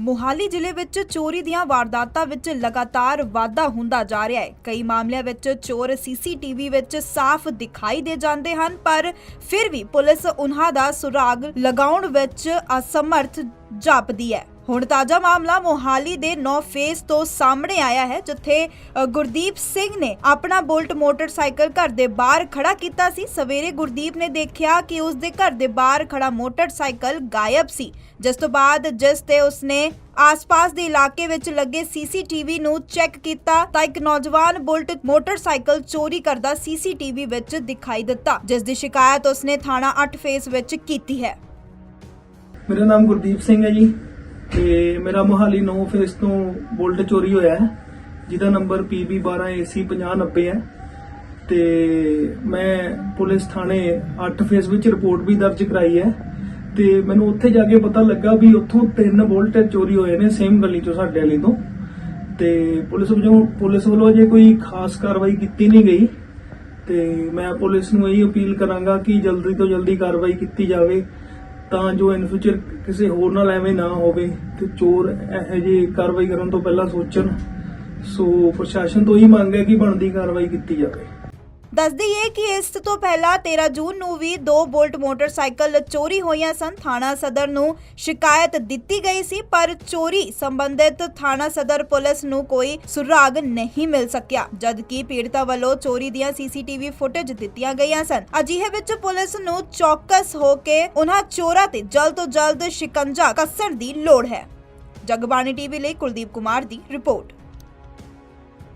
ਮੁਹਾਲੀ ਜ਼ਿਲ੍ਹੇ ਵਿੱਚ ਚੋਰੀ ਦੀਆਂ ਵਾਰਦਾਤਾਂ ਵਿੱਚ ਲਗਾਤਾਰ ਵਾਧਾ ਹੁੰਦਾ ਜਾ ਰਿਹਾ ਹੈ। ਕਈ ਮਾਮਲਿਆਂ ਵਿੱਚ ਚੋਰ ਸੀਸੀਟੀਵੀ ਵਿੱਚ ਸਾਫ਼ ਦਿਖਾਈ ਦੇ ਜਾਂਦੇ ਹਨ, ਪਰ ਫਿਰ ਵੀ ਪੁਲਿਸ ਉਨ੍ਹਾਂ ਦਾ ਸੁਰਾਗ ਲਗਾਉਣ ਵਿੱਚ ਅਸਮਰਥ ਜਾਪਦੀ ਹੈ। ਹੁਣ ਤਾਜ਼ਾ ਮਾਮਲਾ ਮੋਹਾਲੀ ਦੇ 9 ਫੇਸ ਤੋਂ ਸਾਹਮਣੇ ਆਇਆ ਹੈ, ਜਿੱਥੇ ਗੁਰਦੀਪ ਸਿੰਘ ਨੇ ਆਪਣਾ ਬੁਲਟ ਮੋਟਰਸਾਈਕਲ ਘਰ ਦੇ ਬਾਹਰ ਖੜਾ ਕੀਤਾ ਸੀ। ਸਵੇਰੇ ਗੁਰਦੀਪ ਨੇ ਦੇਖਿਆ ਕਿ ਉਸ ਦੇ ਘਰ ਦੇ ਬਾਹਰ ਖੜਾ ਮੋਟਰਸਾਈਕਲ ਗਾਇਬ ਸੀ, ਜਿਸ ਤੋਂ ਬਾਅਦ ਜਿਸ ਤੇ ਉਸਨੇ ਆਸ-ਪਾਸ ਦੇ ਇਲਾਕੇ ਵਿੱਚ ਲੱਗੇ ਸੀਸੀਟੀਵੀ ਨੂੰ ਚੈੱਕ ਕੀਤਾ, ਤਾਂ ਇੱਕ ਨੌਜਵਾਨ ਬੁਲਟ ਮੋਟਰਸਾਈਕਲ ਚੋਰੀ ਕਰਦਾ ਸੀਸੀਟੀਵੀ ਵਿੱਚ ਦਿਖਾਈ ਦਿੱਤਾ, ਜਿਸ ਦੀ ਸ਼ਿਕਾਇਤ ਉਸਨੇ ਥਾਣਾ 8 ਫੇਸ ਵਿੱਚ ਕੀਤੀ ਹੈ। ਮੇਰਾ ਨਾਮ ਗੁਰਦੀਪ ਸਿੰਘ ਹੈ ਜੀ। ਤੇ ਮੇਰਾ ਮੋਹਾਲੀ 9 ਫੇਸ ਤੋਂ ਬੁਲਟ ਚੋਰੀ ਹੋਇਆ ਹੈ, ਜਿਹਦਾ ਨੰਬਰ PB12AC 5090 ਹੈ। ਤੇ ਮੈਂ ਪੁਲਿਸ ਥਾਣੇ 8 ਫੇਸ ਵਿੱਚ ਰਿਪੋਰਟ ਵੀ ਦਰਜ ਕਰਾਈ ਹੈ। ਤੇ ਮੈਨੂੰ ਉੱਥੇ ਜਾ ਕੇ ਪਤਾ ਲੱਗਾ ਵੀ ਉੱਥੋਂ ਤਿੰਨ ਬੁਲਟ ਚੋਰੀ ਹੋਏ ਨੇ ਸੇਮ ਗਲੀ ਚੋਂ ਸਾਡੇ ਵਾਲੀ ਤੋਂ। ਤੇ ਪੁਲਿਸ ਵੱਲੋਂ ਪੁਲਿਸ ਵੱਲੋਂ ਅਜੇ ਕੋਈ ਖਾਸ ਕਾਰਵਾਈ ਕੀਤੀ ਨਹੀਂ ਗਈ। ਤੇ ਮੈਂ ਪੁਲਿਸ ਨੂੰ ਇਹੀ ਅਪੀਲ ਕਰਾਂਗਾ ਕਿ ਜਲਦੀ ਤੋਂ ਜਲਦੀ ਕਾਰਵਾਈ ਕੀਤੀ ਜਾਵੇ। ਤਾਂ ਜੋ ਇਨ ਫਿਊਚਰ ਕਿਸੇ ਹੋਰ ਨਾਲ ਐਵੇਂ ਨਾ ਹੋਵੇ ਤੇ ਚੋਰ ਇਹੋ ਜਿਹੀ ਕਾਰਵਾਈ ਕਰਨ ਤੋਂ ਪਹਿਲਾਂ ਸੋਚਣ। ਸੋ ਪ੍ਰਸ਼ਾਸਨ ਤੋਂ ਇਹੀ ਮੰਗ ਹੈ ਕਿ ਬਣਦੀ ਕਾਰਵਾਈ ਕੀਤੀ ਜਾਵੇ। ਦੱਸ ਦਈਏ ਕਿ ਇਸ ਤੋਂ ਪਹਿਲਾਂ 13 ਜੂਨ ਨੂੰ ਵੀ ਦੋ ਬੋਲਟ ਮੋਟਰਸਾਈਕਲ ਚੋਰੀ ਹੋਈਆਂ ਸਨ। ਥਾਣਾ ਸਦਰ ਨੂੰ ਸ਼ਿਕਾਇਤ ਦਿੱਤੀ ਗਈ ਸੀ, ਪਰ ਚੋਰੀ ਸੰਬੰਧਿਤ ਥਾਣਾ ਸਦਰ ਪੁਲਿਸ ਨੂੰ ਕੋਈ ਸੁਰਾਗ ਨਹੀਂ ਮਿਲ ਸਕਿਆ, ਜਦਕਿ ਪੀੜਤਾ ਵੱਲੋਂ ਚੋਰੀ ਦੀਆਂ ਸੀਸੀਟੀਵੀ ਫੁਟੇਜ ਦਿੱਤੀਆਂ ਗਈਆਂ ਸਨ। ਅਜਿਹੇ ਵਿੱਚ ਪੁਲਿਸ ਨੂੰ ਚੌਕਸ ਹੋ ਕੇ ਉਹਨਾਂ ਚੋਰਾਂ ਤੇ ਜਲਦ ਤੋਂ ਜਲਦ ਸ਼ਿਕੰਜਾ ਕੱਸਣ ਦੀ ਲੋੜ ਹੈ। ਜਗਬਾਣੀ ਟੀਵੀ ਲਈ ਕੁਲਦੀਪ ਕੁਮਾਰ ਦੀ ਰਿਪੋਰਟ।